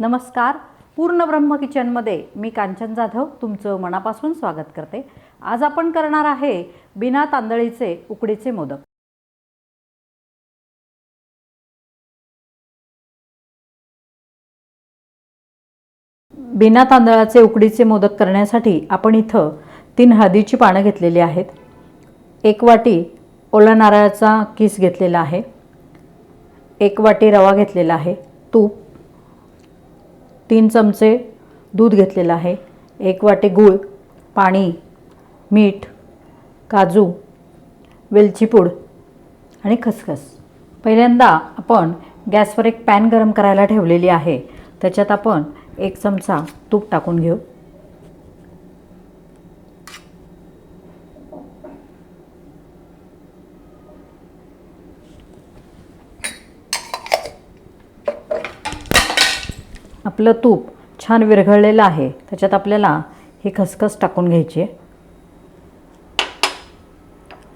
नमस्कार. पूर्ण ब्रह्म किचनमध्ये मी कांचन जाधव तुमचं मनापासून स्वागत करते. आज आपण करणार आहे बिना तांदळीचे उकडीचे मोदक. बिना तांदळाचे उकडीचे मोदक करण्यासाठी आपण इथं तीन हळदीची पानं घेतलेली आहेत. एक वाटी ओला नारळाचा किस घेतलेला आहे. एक वाटी रवा घेतलेला आहे. तूप. तीन चमचे दूध घेतलेलं आहे. एक वाटी गूळ पाणी मीठ काजू वेलची पूड आणि खसखस. पहिल्यांदा आपण गॅसवर एक पॅन गरम करायला ठेवलेली आहे. त्याच्यात आपण एक चमचा तूप टाकून घेऊ. आपलं तूप छान विरघळलेलं आहे त्याच्यात आपल्याला ही खसखस टाकून घ्यायची आहे.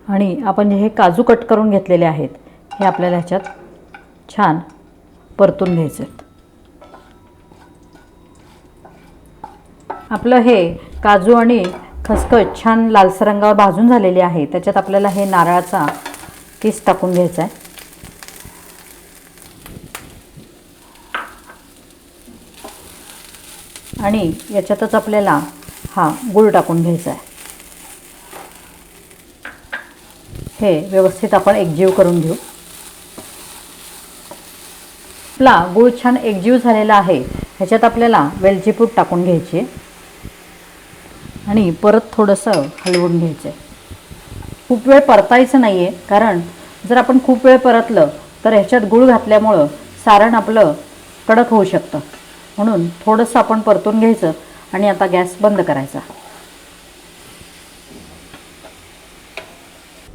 आणि आपण जे हे काजू कट करून घेतलेले आहेत हे आपल्याला ह्याच्यात छान परतून घ्यायचे आहेत. आपलं हे काजू आणि खसखस छान लालसर रंगावर भाजून झालेली आहे त्याच्यात आपल्याला हे नारळाचा किस टाकून घ्यायचा आहे. आणि याच्यातच आपल्याला हा गूळ टाकून घ्यायचा आहे. हे व्यवस्थित आपण एकजीव करून घेऊ. आपला गूळ छान एकजीव झालेला आहे. ह्याच्यात आपल्याला वेलचीपूड टाकून घ्यायची आहे. आणि परत थोडंसं हलवून घ्यायचं आहे. खूप वेळ परतायचं नाही आहे कारण जर आपण खूप वेळ परतलं तर ह्याच्यात गूळ घातल्यामुळं सारण आपलं कडक होऊ शकतं. म्हणून थोडंसं आपण परतून घ्यायचं आणि आता गॅस बंद करायचा.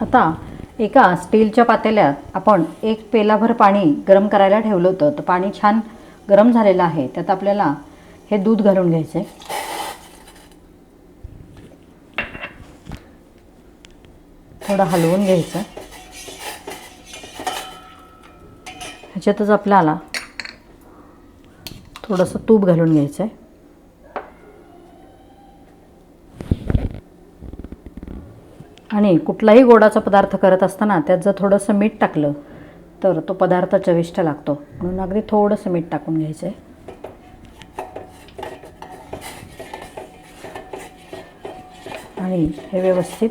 आता एका स्टीलच्या पातेल्यात आपण एक पेलाभर पाणी गरम करायला ठेवलं होतं. तर पाणी छान गरम झालेलं आहे. त्यात आपल्याला हे दूध घालून घ्यायचं आहे थोडं हलवून घ्यायचं. ह्याच्यातच आपल्याला थोडंसं तूप घालून घ्यायचं आहे. आणि कुठलाही गोडाचा पदार्थ करत असताना त्यात जर थोडंसं मीठ टाकलं तर तो पदार्थ चविष्ट लागतो. म्हणून अगदी थोडंसं मीठ टाकून घ्यायचं आहे आणि हे व्यवस्थित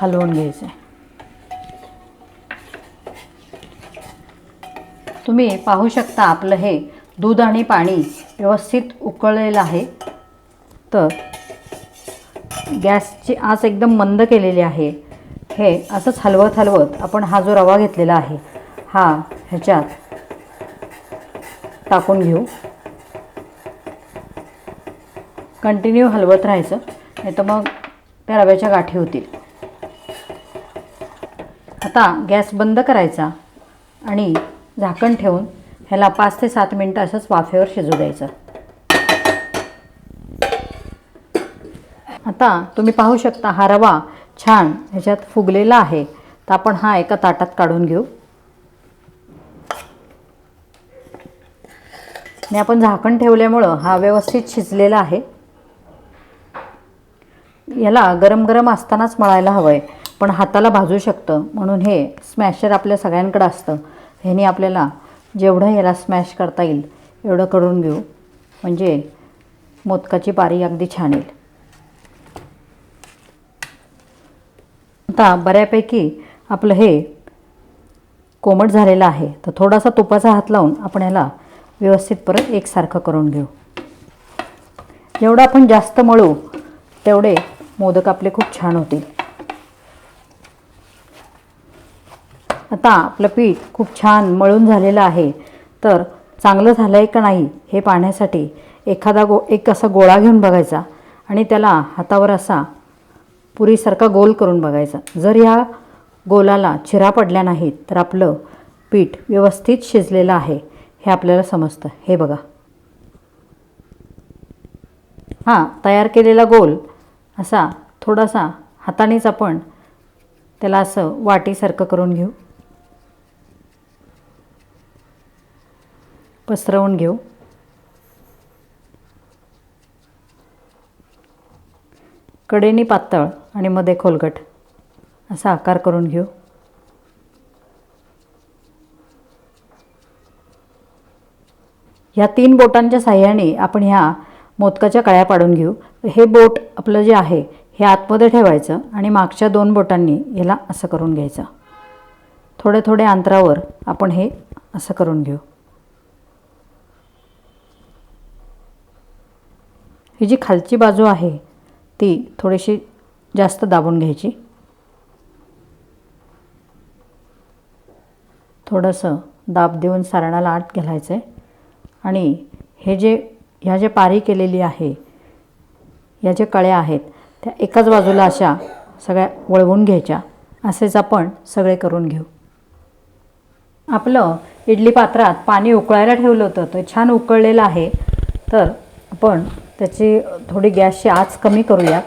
हलवून घ्यायचं आहे तुम्ही पाहू शकता आपलं हे दूध आणि पाणी व्यवस्थित उकळलेलं आहे. तर गॅसची आच एकदम मंद केलेली आहे. हे असंच हलवत हलवत आपण हा जो रवा घेतलेला आहे हा ह्याच्यात टाकून घेऊ. कंटिन्यू हलवत राहायचं नाही तर मग त्या रव्याच्या गाठी होतील. आता गॅस बंद करायचा आणि झाकण ठेवून ह्याला पाच ते सात मिनटं असंच वाफेवर शिजू द्यायचं. आता तुम्ही पाहू शकता हा रवा छान ह्याच्यात फुगलेला आहे. तर आपण हा एका ताटात काढून घेऊ. आणि आपण झाकण ठेवल्यामुळं हा व्यवस्थित शिजलेला आहे. याला गरम गरम असतानाच मळायला हवं आहे पण हाताला भाजू शकतं. म्हणून हे स्मॅशर आपल्या सगळ्यांकडं असतं. ह्याने आपल्याला जेवढं याला स्मॅश करता येईल एवढं करून घेऊ. म्हणजे मोदकाची पारी अगदी छान येईल. आता बऱ्यापैकी आपलं हे कोमट झालेलं आहे. तर थोडासा तुपाचा हात लावून आपण ह्याला व्यवस्थित परत एकसारखं करून घेऊ. जेवढं आपण जास्त मळू तेवढे मोदक आपले खूप छान होतील. आता आपलं पीठ खूप छान मळून झालेलं आहे. तर चांगलं झालं आहे का नाही हे पाहण्यासाठी एखादा गो एक असा गोळा घेऊन बघायचा आणि त्याला हातावर असा पुरीसारखा गोल करून बघायचा. जर ह्या गोलाला चिरा पडल्या नाहीत तर आपलं पीठ व्यवस्थित शिजलेलं आहे हे आपल्याला समजतं. हे बघा. हां तयार केलेला गोल असा थोडासा हातानेच आपण त्याला असं वाटीसारखं करून घेऊ. पसरवून घेऊ. कडेनी पातळ आणि मध्ये खोलगट. असा आकार करून घेऊ. ह्या तीन बोटांच्या साह्याने आपण ह्या मोदकाच्या काळ्या पाडून घेऊ. हे बोट आपलं जे आहे हे आतमध्ये ठेवायचं आणि मागच्या दोन बोटांनी ह्याला असं करून घ्यायचं. थोड्या थोड्या अंतरावर आपण हे असं करून घेऊ. ही जी खालची बाजू आहे ती थोडीशी जास्त दाबून घ्यायची. थोडंसं दाब देऊन सारणाला आत घालायचं आहे आणि हे जे ह्या जे पारी केलेली आहे ह्या ज्या कळ्या आहेत त्या एकाच बाजूला अशा सगळ्या वळवून घ्यायच्या. असेच आपण सगळे करून घेऊ. आपलं इडली पात्रात पाणी उकळायला ठेवलं होतं ते छान उकळलेलं आहे. तर आपण त्याची थोडी गॅसची आच कमी करूया.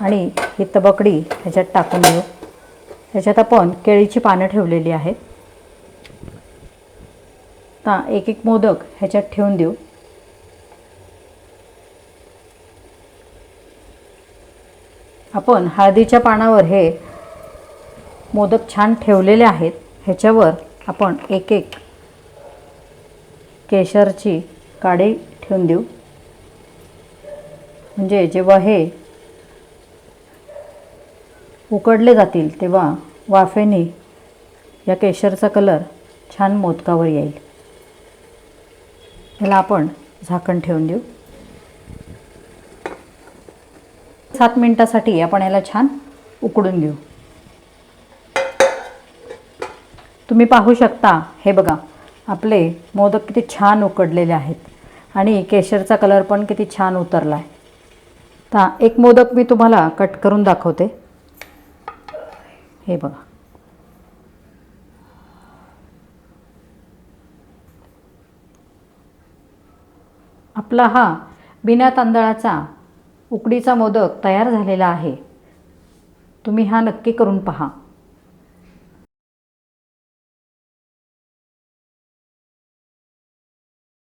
आणि ही तबकडी ह्याच्यात टाकून घेऊ ह्याच्यात आपण केळीची पानं ठेवलेली आहेत. हां एक एक मोदक ह्याच्यात ठेवून देऊ. आपण हळदीच्या पानावर हे मोदक छान ठेवलेले आहेत. ह्याच्यावर आपण एक एक केशरची काडी ठेवून देऊ. म्हणजे जेव्हा हे उकडले जातील तेव्हा वाफेने या केशरचा कलर छान मोदकावर येईल. ह्याला आपण झाकण ठेवून देऊ. सात मिनटासाठी आपण याला छान उकडून घेऊ. तुम्ही पाहू शकता हे बघा आपले मोदक किती छान उकडलेले आहेत. आणि केशरचा कलर पण किती छान उतरला आहे आता एक मोदक मी तुम्हाला कट करून दाखवते. हे बघा. आपला हा बिना तांदळाचा उकडीचा मोदक तयार झालेला आहे. तुम्ही हा नक्की करून पहा.